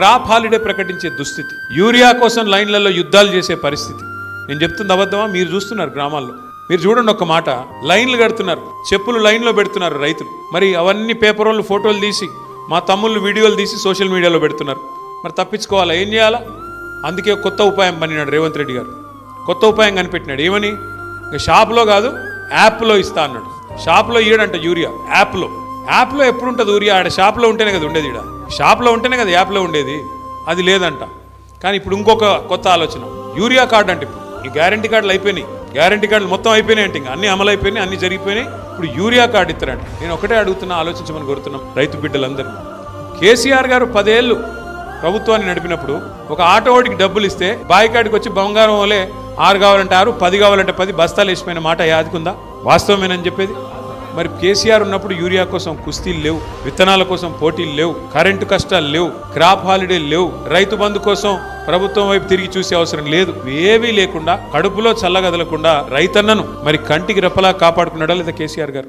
Crop holiday ప్రకటించే దుస్థితి. Urea కోసం లైన్లలో యుద్ధాలు చేసే పరిస్థితి. నేను చెప్తుంది అబద్ధమా? మీరు చూస్తున్నారు గ్రామాల్లో. మీరు చూడండి ఒక మాట. లైన్లు కడుతున్నారు. చెప్పులు లైన్లో పెడుతున్నారు రైతులు. మరి అవన్నీ పేపర్ వాళ్ళు ఫోటోలు తీసి మా తమ్ముళ్ళు వీడియోలు తీసి సోషల్ మీడియాలో పెడుతున్నారు. మరి తప్పించుకోవాలా? ఏం చేయాలా? అందుకే కొత్త ఉపాయం పనినాడు రేవంత్ రెడ్డి గారు. కొత్త ఉపాయం కనిపెట్టినాడు. ఏమని? షాప్లో కాదు యాప్లో ఇస్తా అన్నాడు. షాప్లో ఇయ్యడంట యూరియా. యాప్లో. యాప్లో ఎప్పుడు ఉంటుంది యూరియా ఆడ షాప్లో ఉంటేనే కదా ఉండేది ఈడ. షాప్లో ఉంటేనే కదా యాప్లో ఉండేది. అది లేదంట. కానీ ఇప్పుడు ఇంకొక కొత్త ఆలోచన. యూరియా కార్డు అంటే ఇప్పుడు. ఈ గ్యారంటీ కార్డులు అయిపోయినాయి. గ్యారంటీ కార్డులు మొత్తం అయిపోయినాయి అంటే ఇంకా అన్ని అమలు అయిపోయినాయి అన్ని జరిగిపోయినాయి. ఇప్పుడు యూరియా కార్డు ఇస్తారంట నేను ఒకటే అడుగుతున్నా ఆలోచించమని కోరుతున్నాం రైతు బిడ్డలందరినీ. కేసీఆర్ గారు పదేళ్ళు ప్రభుత్వాన్ని నడిపినప్పుడు ఒక ఆటోవాడికి డబ్బులు ఇస్తే బాయికాడికి వచ్చి బంగారం వలే ఆరు కావాలంటే ఆరు పది కావాలంటే పది బస్తాలు వేసిపోయిన మాట యాదుకుందా? వాస్తవమేనని చెప్పేది? మరి కేసీఆర్ ఉన్నప్పుడు యూరియా కోసం కుస్తీలు లేవు విత్తనాల కోసం పోటీలు లేవు కరెంటు కష్టాలు లేవు క్రాప్ హాలిడే లేవు రైతు బంధు కోసం ప్రభుత్వం వైపు తిరిగి చూసే అవసరం లేదు. ఏవీ లేకుండా కడుపులో చల్లగదలకుండా రైతన్నను మరి కంటికి రెప్పలా కాపాడుకున్నాడా లేదా కేసీఆర్ గారు?